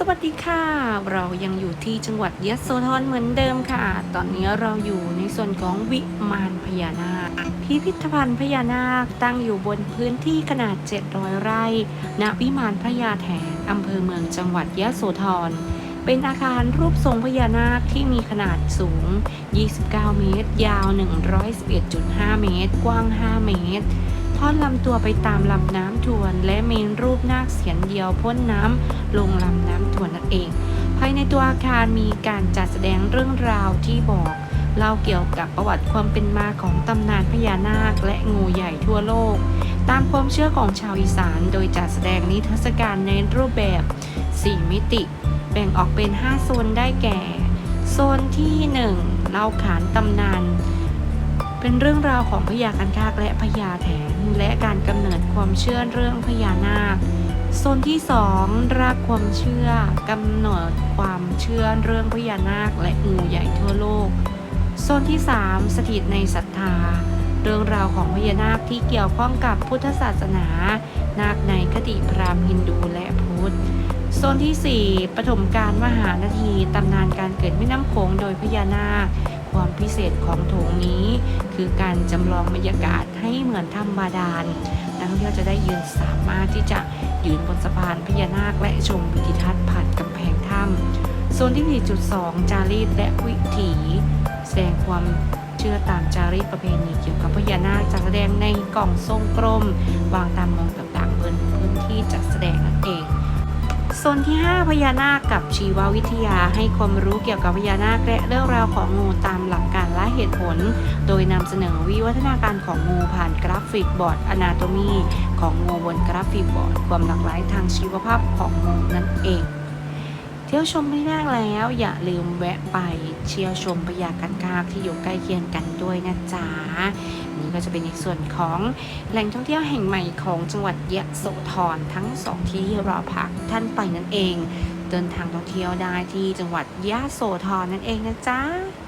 สวัสดีค่ะ เรายังอยู่ที่จังหวัดยะโสธรเหมือนเดิมค่ะ ตอนนี้เราอยู่ในส่วนของวิมานพญานาค พิพิธภัณฑ์พญานาคตั้งอยู่บนพื้นที่ขนาด 700 ไร่ ณ วิมานพญาแถนอำเภอเมืองจังหวัดยะโสธร เป็นอาคารรูปทรงพญานาคที่มีขนาดสูง 29 เมตร ยาว 111.5 เมตร กว้าง 5 เมตร ทอดลำตัวไปตามลำน้ำทวน และมีรูปนาคเสียนเดียวพ่นน้ำลงลำน้ำทวนนั่นเอง ภายในตัวอาคารมีการจัดแสดงเรื่องราวที่บอกเล่าเกี่ยวกับประวัติความเป็นมาของตำนานพญานาคและงูใหญ่ทั่วโลก ตามความเชื่อของชาวอีสาน โดยจัดแสดงนิทรรศการในรูปแบบ 4 มิติ แบ่งออกเป็น 5 โซนได้แก่ โซนที่ 1 เล่าขานตำนาน เป็นเรื่องราวของพญาคันคากและพญาแถนและการกำเนิดความเชื่อเรื่องพญานาคโซนที่ 2 รากความเชื่อกำเนิดความเชื่อเรื่องพญานาคและงูใหญ่ทั่วโลกโซนที่ 3 สถิตในศรัทธา เรื่องราวของพญานาคที่เกี่ยวข้องกับพุทธศาสนา นาคในคติพราหมณ์ฮินดูและพุทธโซนที่ 4ปฐมกาลมหานาทีตำนานการเกิดแม่น้ำโขงโดยพญานาค ความพิเศษของโถงนี้ คือการจำลองบรรยากาศให้เหมือนถ้ำบาดาลนักท่องเที่ยวจะได้ยืนสามารถที่จะยืนบนสะพานพญานาคและชมวิททัศน์ผ่านกำแพงถ้ำโซนที่ 4.2 จารีตและวิถีแสดงความเชื่อตามจารีตประเพณีเกี่ยวกับพญานาคจัดแสดงในกล่องทรงกลมวางตามมองต่างๆบนพื้นที่จัดแสดงนั่นเอง โซนที่ 5 พญานาคกับชีววิทยาให้ความรู้เกี่ยวกับพญานาคและเรื่องราวของงูตามหลักการและเหตุผล โดยนำเสนอวิวัฒนาการของงูผ่านกราฟิกบอร์ดอนาโตมีของงูบนกราฟิกบอร์ด ความหลากหลายทางชีวภาพของงูนั่นเอง เที่ยวชมไม่นาคแล้ว อย่าลืมแวะไปเที่ยวชมพยากันกากที่อยู่ใกล้เคียงกันด้วยนะจ๊ะนี่ก็จะเป็นในส่วนของแหล่งท่องเที่ยวแห่งใหม่ของจังหวัดยะโสธรทั้งสองที่ที่เราพักท่านไปนั่นเอง เดินทางท่องเที่ยวได้ที่จังหวัดยะโสธรนั่นเองนะจ๊ะ